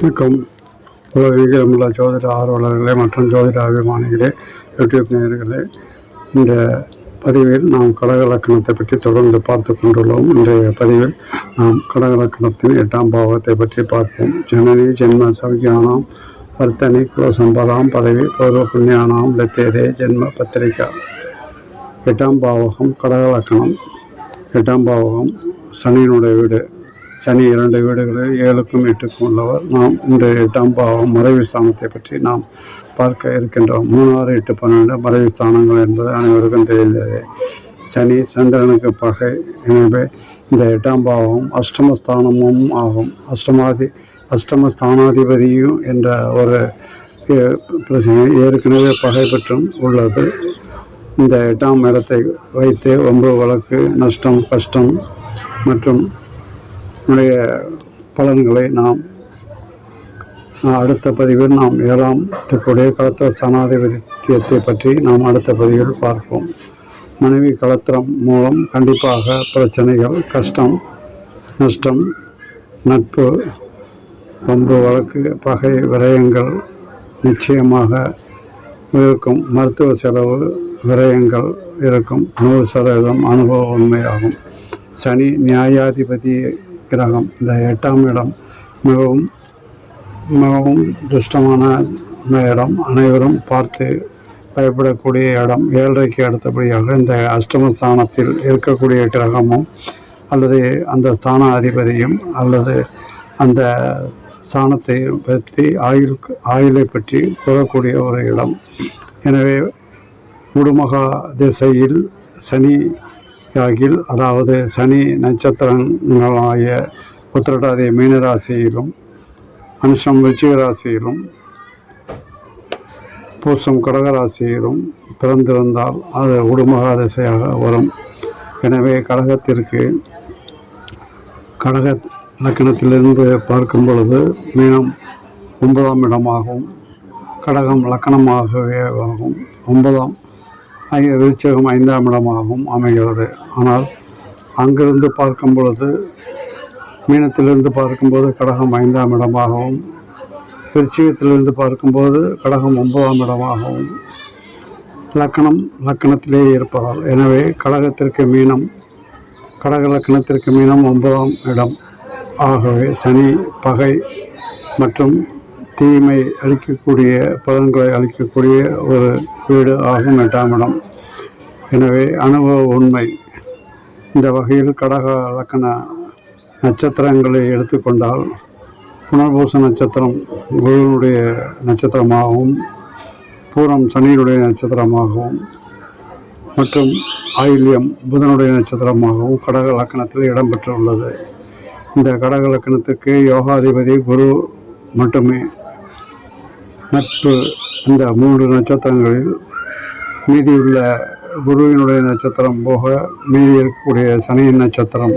வணக்கம். உலகெங்கிலும் உள்ள ஜோதிட ஆர்வலர்களே மற்றும் ஜோதிட அபிமானிகளே யூடியூப் நேயர்களே இந்த பதிவில் நாம் கடகலக்கணத்தை பற்றி தொடர்ந்து பார்த்து கொண்டுள்ளோம். இன்றைய பதிவில் நாம் கடகலக்கணத்தின் எட்டாம் பாவத்தை பற்றி பார்ப்போம். ஜனனி ஜென்ம சவிஞானம் வர்த்தனி குலசம்பதாம் பதவி பூர்வ புண்ணியானாம் லத்தேதே ஜென்ம பத்திரிகா. எட்டாம் பாவகம் கடகலக்கணம். எட்டாம் பாவகம் சனியினுடைய வீடு. சனி இரண்டு வீடுகளில் ஏழுக்கும் எட்டுக்கும் உள்ளவர். நாம் இன்றைய எட்டாம் பாவம் மறைவு ஸ்தானத்தை பற்றி நாம் பார்க்க இருக்கின்றோம். மூணாறு எட்டு பன்னெண்டு மறைவு ஸ்தானங்கள் என்பது அனைவருக்கும் தெரிந்தது. சனி சந்திரனுக்கு பகை. எனவே இந்த எட்டாம் பாவம் அஷ்டமஸ்தானமும் ஆகும். அஷ்டமாதி அஷ்டமஸ்தானாதிபதியும் என்ற ஒரு பிரச்சனை ஏற்கனவே பகை பெற்றும் உள்ளது. இந்த எட்டாம் இடத்தை வைத்து ஒன்பது வழக்கு நஷ்டம் கஷ்டம் மற்றும் உடைய பலன்களை நாம் அடுத்த பதிவில் நாம் ஏழாம் திக்குடைய கலத்திர சனாதிபத்தியத்தை பற்றி நாம் அடுத்த பதிவில் பார்ப்போம். மனைவி கலத்திரம் மூலம் கண்டிப்பாக பிரச்சனைகள் கஷ்டம் நஷ்டம் நட்பு பம்பு வழக்கு பகை விரயங்கள் நிச்சயமாக இருக்கும். மருத்துவ செலவு விரயங்கள் இருக்கும். நூறு சதவீதம் அனுபவ உண்மையாகும். சனி நியாயாதிபதியை கிரகம். இந்த எட்டாம் இடம் மிகவும் மிகவும் துஷ்டமான இடம். அனைவரும் பார்த்து பயப்படக்கூடிய இடம். ஏழரைக்கு அடுத்தபடியாக இந்த அஷ்டமஸ்தானத்தில் இருக்கக்கூடிய கிரகமும் அல்லது அந்த ஸ்தான அதிபதியும் அல்லது அந்த ஸ்தானத்தை பற்றி ஆயுள் ஆயுளை பற்றி கூறக்கூடிய ஒரு இடம். எனவே உடுமகா திசையில் சனி யாகில் அதாவது சனி நட்சத்திரங்களாகிய உத்திரட்டாதி மீனராசியிலும் அனுஷம் விருச்சிக ராசியிலும் பூசம் கடகராசியிலும் பிறந்திருந்தால் அது உடுமகா திசையாக வரும். எனவே கடகத்திற்கு கடக லக்கணத்திலிருந்து பார்க்கும் பொழுது மீனம் ஒன்பதாம் இடமாகவும் கடகம் லக்கணமாகவே ஆகும். ஒன்பதாம் அங்கே விருச்சகம் ஐந்தாம் இடமாகவும் அமைகிறது. ஆனால் அங்கிருந்து பார்க்கும் பொழுது மீனத்திலிருந்து பார்க்கும்போது கடகம் ஐந்தாம் இடமாகவும் விருச்சிகத்திலிருந்து பார்க்கும்போது கடகம் ஒன்பதாம் இடமாகவும் லக்கணம் லக்கணத்திலே இருப்பதால். எனவே கடகத்திற்கு மீனம் கடக லக்கணத்திற்கு மீனம் ஒன்பதாம் இடம். ஆகவே சனி பகை மற்றும் தீமை அளிக்கக்கூடிய பலன்களை அளிக்கக்கூடிய ஒரு வீடு ஆகும் எட்டாம் இடம். எனவே அனுபவ உண்மை. இந்த வகையில் கடக லக்கண நட்சத்திரங்களை எடுத்துக்கொண்டால் புனர்பூச நட்சத்திரம் குருவனுடைய நட்சத்திரமாகவும் பூரம் சனியுடைய நட்சத்திரமாகவும் மற்றும் ஆயில்யம் புதனுடைய நட்சத்திரமாகவும் கடக லக்கணத்தில் இடம்பெற்றுள்ளது. இந்த கடக லக்கணத்துக்கு யோகாதிபதி குரு மட்டுமே. நட்பு இந்த மூன்று நட்சத்திரங்களில் மீதியுள்ள குருவினுடைய நட்சத்திரம் போக மீதி இருக்கக்கூடிய சனியின் நட்சத்திரம்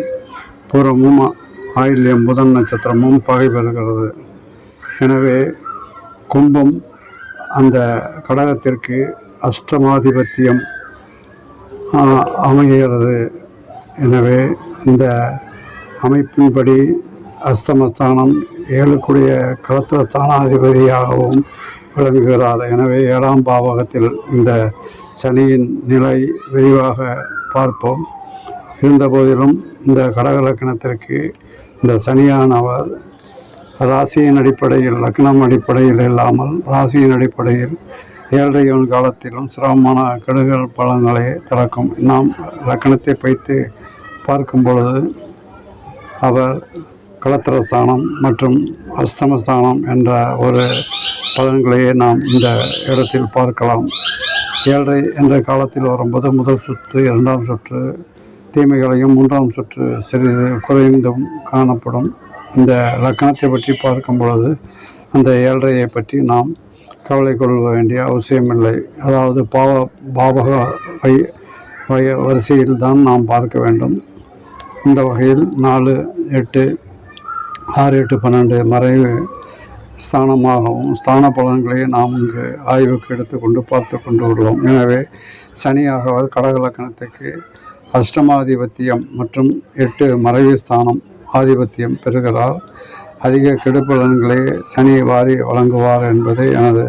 பூரமும் ஆயில்யம் புதன் நட்சத்திரமும் பகை பெறுகிறது எனவே கும்பம் அந்த கடகத்திற்கு அஷ்டமாதிபத்தியம் அமைகிறது. எனவே இந்த அமைப்பின்படி அஸ்தமஸ்தானம் ஏழுக்குடைய களத்திர ஸ்தானாதிபதியாகவும் விளங்குகிறார் எனவே ஏழாம் பாவகத்தில் இந்த சனியின் நிலை விரிவாக பார்ப்போம். இருந்தபோதிலும் இந்த கடகலக்கணத்திற்கு இந்த சனியானவர் ராசியின் அடிப்படையில் லக்னம் அடிப்படையில் இல்லாமல் ராசியின் அடிப்படையில் ஏழரையோன் காலத்திலும் சிரமமான கெடுகள் பழங்களை திறக்கும். நாம் லக்கணத்தை வைத்து பார்க்கும் பொழுது அவர் களத்திரஸ்தானம் மற்றும் அஷ்டமஸ்தானம் என்ற ஒரு பலன்களையே நாம் இந்த இடத்தில் பார்க்கலாம். ஏழரை என்ற காலத்தில் வரும்போது முதல் சுற்று இரண்டாம் சுற்று தீமைகளையும் மூன்றாம் சுற்று சிறிது குறைந்தும் காணப்படும். இந்த லக்கணத்தை பற்றி பார்க்கும் பொழுது அந்த ஏழரையை பற்றி நாம் கவலை கொள்ள வேண்டிய அவசியமில்லை. அதாவது பாவ பாவக வை வை வரிசையில் தான் நாம் பார்க்க வேண்டும். இந்த வகையில் நாலு எட்டு ஆறு எட்டு பன்னெண்டு மறைவு ஸ்தானமாகவும் ஸ்தான பலன்களை நாம் இங்கு ஆய்வுக்கு எடுத்துக்கொண்டு பார்த்து கொண்டு உள்ளோம் எனவே சனியாகவர் கடக லக்கணத்துக்கு அஷ்டமாதிபத்தியம் மற்றும் எட்டு மறைவு ஸ்தானம் ஆதிபத்தியம் பெறுகிறார். அதிக கெடுபலன்களை சனி வாரி வழங்குவார் என்பது எனது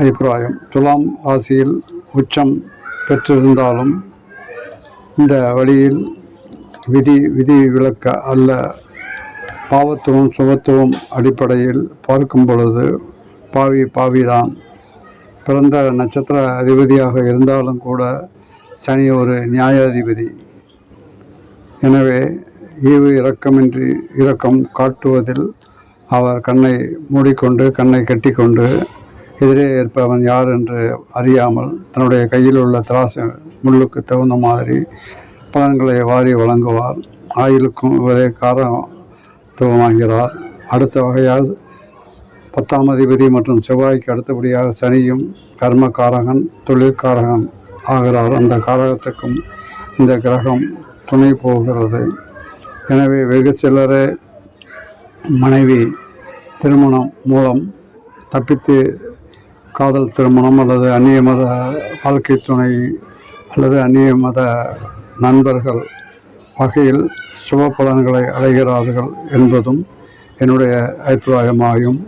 அபிப்பிராயம். துலாம் ராசியில் உச்சம் பெற்றிருந்தாலும் இந்த வழியில் விதி விதி விலக்க அல்ல. பாவத்துவம் சுகத்துவம் அடிப்படையில் பார்க்கும் பொழுது பாவி பாவிதான். பிறந்த நட்சத்திர அதிபதியாக இருந்தாலும் கூட சனி ஒரு நியாயாதிபதி. எனவே ஈவு இரக்கமின்றி இரக்கம் காட்டுவதில் அவர் கண்ணை மூடிக்கொண்டு கண்ணை கட்டிக்கொண்டு எதிரே இருப்பவன் யார் என்று அறியாமல் தன்னுடைய கையில் உள்ள திராசு முள்ளுக்கு தகுந்த மாதிரி பலன்களை வாரி வழங்குவார். ஆயுளுக்கும் இவரே காரத்துவமாகிறார் அடுத்த வகையாக பத்தாம் அதிபதி மற்றும் செவ்வாய்க்கு அடுத்தபடியாக சனியும் கர்மகாரகன் தொழிற்காரகன் ஆகிறார். அந்த காரகத்துக்கும் இந்த கிரகம் துணை போகிறது. எனவே வெகு சிலரே மனைவி திருமணம் மூலம் தப்பித்து காதல் திருமணம் அல்லது அந்நிய மத வாழ்க்கை துணை அல்லது அந்நிய மத நண்பர்கள் வகையில் சுப பலன்களை அடைகிறார்கள் என்பதும் என்னுடைய அபிப்பிராயமாகும்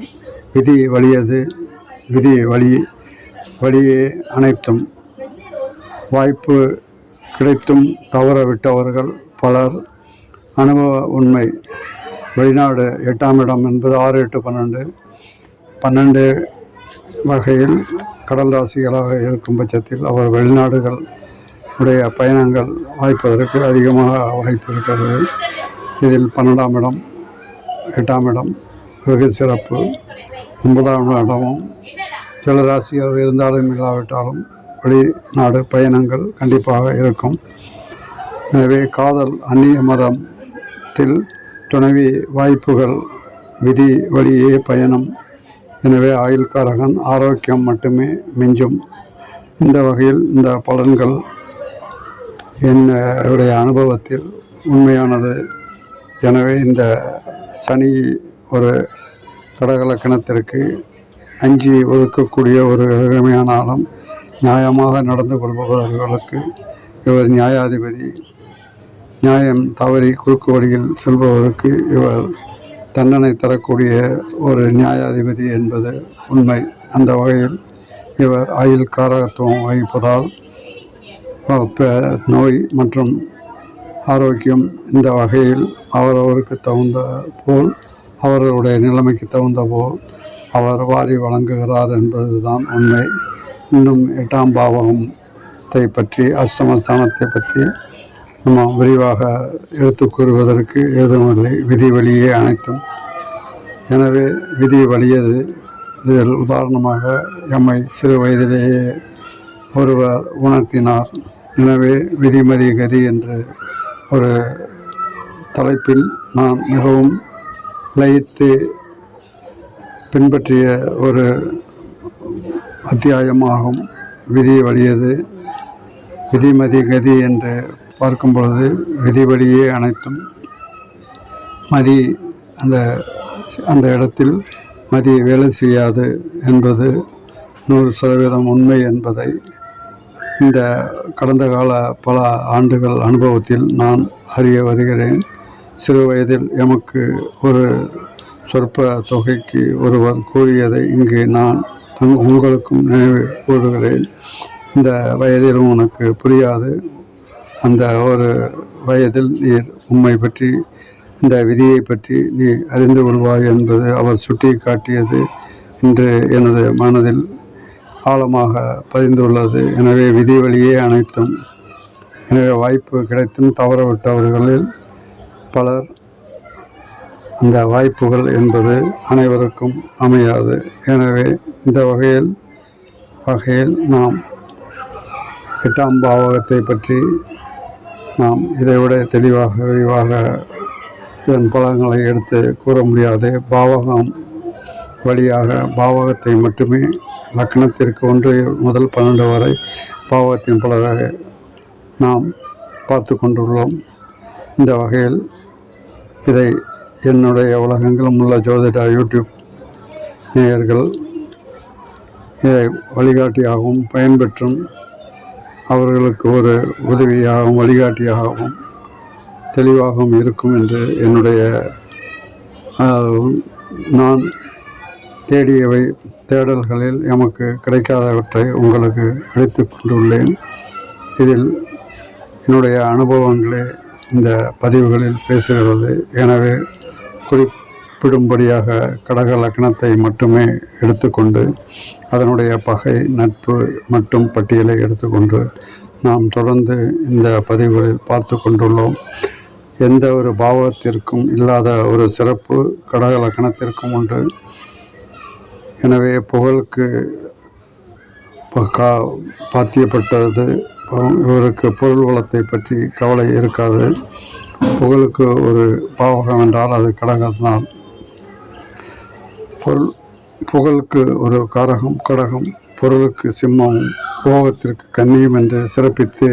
விதி வழியது விதி வழி வழியே அனைத்தும். வாய்ப்பு கிடைத்தும் தவற விட்டவர்கள் பலர். அனுபவ உண்மை. வெளிநாடு எட்டாம் இடம் என்பது ஆறு எட்டு பன்னெண்டு. பன்னெண்டு வகையில் கடல் ராசிகளாக இருக்கும் பட்சத்தில் அவர் வெளிநாடுகள் உடைய பயணங்கள் வாய்ப்பதற்கு அதிகமாக வாய்ப்பு இருக்கிறது. இதில் பன்னெண்டாம் இடம் எட்டாம் இடம் வெகு சிறப்பு. ஒன்பதாம் இடமும் ஜலராசியாக இருந்தாலும் இல்லாவிட்டாலும் வெளிநாடு பயணங்கள் கண்டிப்பாக இருக்கும். எனவே காதல் அந்நிய மதத்தில் துணைவி வாய்ப்புகள் விதி வழியே பயணம். எனவே ஆயுள்காரகன் ஆரோக்கியம் மட்டுமே மிஞ்சும். இந்த வகையில் இந்த பலன்கள் என்னுடைய அனுபவத்தில் உண்மையானது. எனவே இந்த சனி ஒரு கடகலக்கணத்திற்கு அஞ்சி ஒதுக்கக்கூடிய ஒரு கிழமையானாலும் நியாயமாக நடந்து கொள்பவர்களுக்கு இவர் நியாயாதிபதி நியாயம் தவறி குறுக்கு வழியில் செல்பவருக்கு இவர் தண்டனை தரக்கூடிய ஒரு நியாயாதிபதி என்பது உண்மை. அந்த வகையில் இவர் ஆயுள் காரகத்துவம் வகிப்பதால் நோய் மற்றும் ஆரோக்கியம் இந்த வகையில் அவரவருக்கு தகுந்த போல் அவர்களுடைய நிலைமைக்கு தகுந்த போல் அவர் வாரி வழங்குகிறார் என்பதுதான் உண்மை. இன்னும் எட்டாம் பாவகத்தை பற்றி அஷ்டமஸ்தானத்தை பற்றி நம்ம விரிவாக எடுத்து கூறுவதற்கு எதுவுமில்லை விதி வழியே அனைத்தும். எனவே விதி வழியது. இதில் உதாரணமாக எம்மை சிறு வயதிலேயே ஒருவர் உணர்த்தினார். எனவே விதிமதி கதி என்று ஒரு தலைப்பில் நான் மிகவும் லயித்து பின்பற்றிய ஒரு அத்தியாயமாகும். விதி வழியது. விதிமதி கதி என்று பார்க்கும் பொழுது விதி வழியே அனைத்தும். மதி அந்த அந்த இடத்தில் மதி வேலை செய்யாது என்பது நூறு சதவீதம் உண்மை என்பதை இந்த கடந்த கால பல ஆண்டுகள் அனுபவத்தில் நான் அறிய வருகிறேன். சிறு வயதில் எமக்கு ஒரு சொற்ப தொகைக்கு ஒருவர் கூறியதை இங்கு நான் உங்களுக்கும் நினைவு கூறுகிறேன். இந்த வயதிலும் உனக்கு புரியாது. அந்த ஒரு வயதில் நீர் உம்மை பற்றி இந்த விதியை பற்றி நீ அறிந்து கொள்வாய் என்பது அவர் சுட்டி காட்டியது இன்று எனது மனதில் ஆழமாக பதிந்துள்ளது. எனவே விதி வழியே அனைத்தும் எனவே வாய்ப்பு கிடைத்தும் தவறவிட்டவர்களில் பலர் அந்த வாய்ப்புகள் என்பது அனைவருக்கும் அமையாது. எனவே இந்த வகையில் வகையில் நாம் எட்டாம் பாவகத்தை பற்றி நாம் இதைவிட தெளிவாக விரிவாக இதன் பலன்களை எடுத்து கூற முடியாது. பாவகம் வழியாக பாவகத்தை மட்டுமே லக்னத்திற்கு ஒன்று முதல் பன்னெண்டு வரை பாவத்தின் பலராக நாம் பார்த்து கொண்டுள்ளோம். இந்த வகையில் இதை என்னுடைய உலகங்களும் உள்ள ஜோதிட யூடியூப் நேயர்கள் இதை வழிகாட்டியாகவும் பயன்பெற்றும் அவர்களுக்கு ஒரு உதவியாகவும் வழிகாட்டியாகவும் தெளிவாகவும் இருக்கும் என்று என்னுடைய நான் தேடியவை தேடல்களில் எமக்கு கிடைக்காதவற்றை உங்களுக்கு அளித்து கொண்டுள்ளேன். இதில் என்னுடைய அனுபவங்களே இந்த பதிவுகளில் பேசுகிறது. எனவே குறிப்பிடும்படியாக கடக லக்னத்தை மட்டுமே எடுத்துக்கொண்டு அதனுடைய பகை நட்பு மற்றும் பட்டியலை எடுத்துக்கொண்டு நாம் தொடர்ந்து இந்த பதிவுகளில் பார்த்து கொண்டுள்ளோம். எந்த ஒரு பாவத்திற்கும் இல்லாத ஒரு சிறப்பு கடக லக்னத்திற்கும் உண்டு. எனவே புகழுக்கு கா பாத்தியப்பட்டது. இவருக்கு பொருள் வளத்தை பற்றி கவலை இருக்காது. புகழுக்கு ஒரு பாவகம் என்றால் அது கடகம்தான். பொருள் புகழுக்கு ஒரு காரகம் கடகம் பொருளுக்கு சிம்மமும் போகத்திற்கு கன்னியும் என்று சிறப்பித்து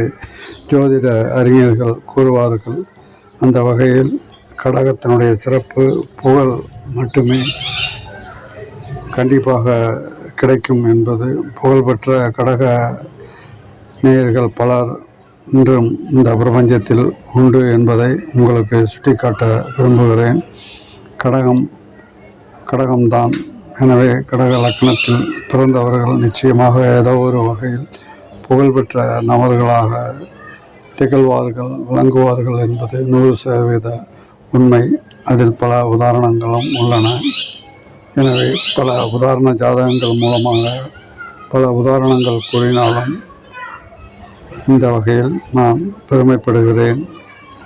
ஜோதிட அறிஞர்கள் கூறுவார்கள். அந்த வகையில் கடகத்தினுடைய சிறப்பு புகழ் மட்டுமே கண்டிப்பாக கிடைக்கும் என்பது புகழ்பெற்ற கடக நேயர்கள் பலர் இன்றும் இந்த பிரபஞ்சத்தில் உண்டு என்பதை உங்களுக்கு சுட்டிக்காட்ட விரும்புகிறேன். கடகம் கடகம்தான். எனவே கடக லக்னத்தில் பிறந்தவர்கள் நிச்சயமாக ஏதோ ஒரு வகையில் புகழ்பெற்ற நபர்களாக திகழ்வார்கள் விளங்குவார்கள் என்பது நூறு சதவீத உண்மை. அதில் பல உதாரணங்களும் உள்ளன. எனவே பல உதாரண ஜாதகங்கள் மூலமாக பல உதாரணங்கள் கூறினாலும் இந்த வகையில் நான் பெருமைப்படுகிறேன்.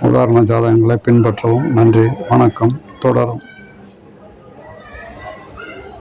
உதாரண ஜாதகங்களை பின்பற்றவும். நன்றி. வணக்கம். தொடரும்.